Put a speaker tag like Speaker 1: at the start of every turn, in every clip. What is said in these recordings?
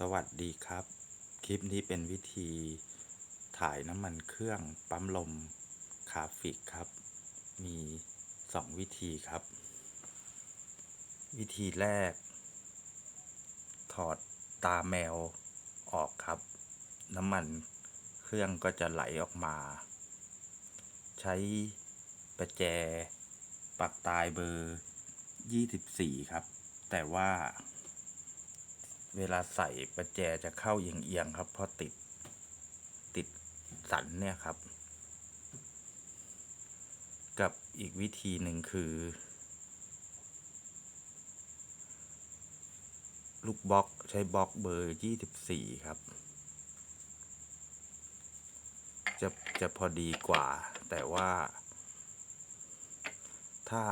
Speaker 1: สวัสดีครับ คลิปนี้เป็นวิธีถ่ายน้ำมันเครื่องปั๊มลมคาฟิกครับ มีสองวิธีครับ วิธีแรก ถอดตาแมวออกครับ น้ำมันเครื่องก็จะไหลออกมา ใช้ประแจ ปักตายเบอร์ 24 ครับ แต่ว่า เวลาใส่ประแจจะเข้าเอียงๆครับเพราะติดติดสันเนี่ยครับ กับอีกวิธีหนึ่งคือ ลูกบล็อกใช้บล็อกเบอร์ 24 ครับ จะจะพอดีกว่า แต่ว่า ถ้า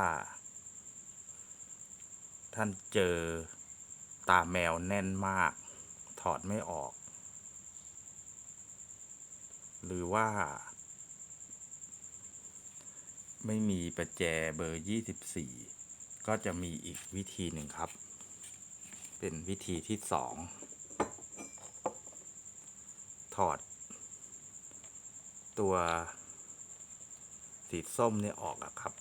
Speaker 1: ท่านเจอ ตาแมวแน่นมาก ถอดไม่ออก หรือว่า ไม่มีประแจเบอร์ 24 ก็จะมีอีกวิธีหนึ่งครับ เป็นวิธีที่สองถอด ตัวสีส้มเนี่ยออกอะครับ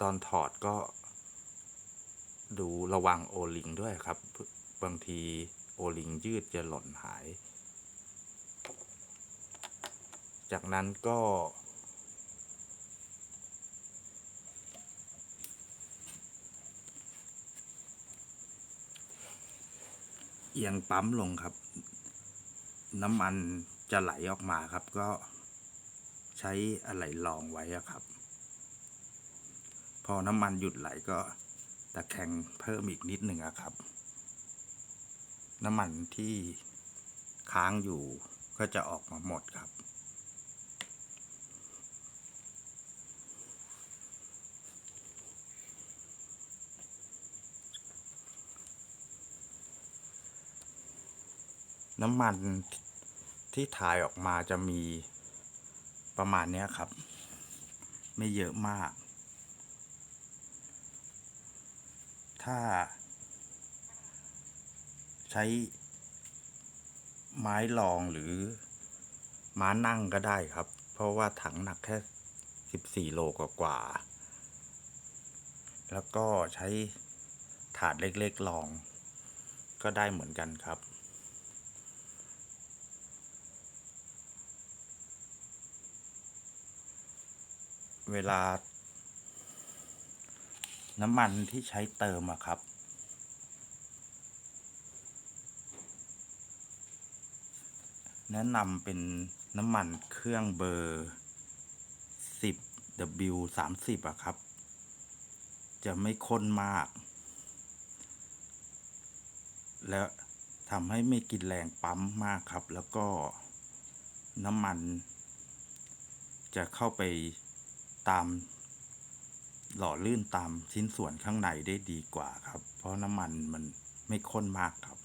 Speaker 1: ตอนถอดก็ ดูระวังโอลิงด้วยครับ บางทีโอลิงยืดจะหล่นหาย จากนั้นก็ เอียงปั๊มลงครับ น้ำมันจะไหลออกมาครับก็ใช้อะไรรองไว้ครับ พอน้ำมันหยุดไหลก็ ตะแคงเพิ่มอีกนิดหนึ่งครับ น้ำมันที่ค้างอยู่ก็จะออกมาหมดครับ น้ำมันที่ถ่ายออกมาจะมีประมาณนี้ครับ ไม่เยอะมาก ถ้า ใช้ไม้รองหรือม้านั่งก็ได้ครับ เพราะว่าถังหนักแค่14โลกว่าๆแล้วก็ใช้ถาดเล็กๆรอง ก็ได้เหมือนกันครับเวลา น้ำมันที่ใช้เติมอะครับ แนะนำเป็นน้ำมันเครื่องเบอร์ 10 W 30อะครับ จะไม่ข้นมาก แล้วทำให้ไม่กินแรงปั๊มมากครับ แล้วก็น้ำมัน จะเข้าไปตาม หล่อลื่นตามชิ้นส่วนข้างในได้ดีกว่าครับ เพราะน้ำมันมันไม่ข้นมากครับ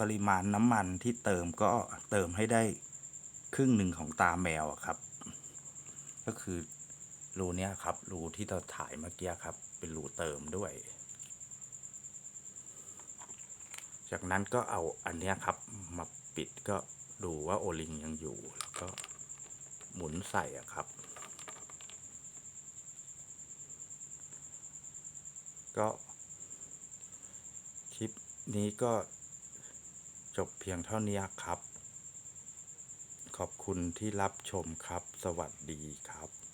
Speaker 1: ปริมาณน้ำมันที่เติมก็เติมให้ได้ครึ่งหนึ่งของตาแมวครับ ก็คือรูเนี้ยครับ รูที่เราถ่ายเมื่อกี้ครับ เป็นรูเติมด้วย จากนั้นก็เอาอันเนี้ยครับมาปิดก็ ดูว่าโอลิงยังอยู่ แล้วก็หมุนใส่อะครับ ก็ คลิปนี้ก็จบเพียงเท่านี้ครับ ขอบคุณที่รับชมครับ สวัสดีครับ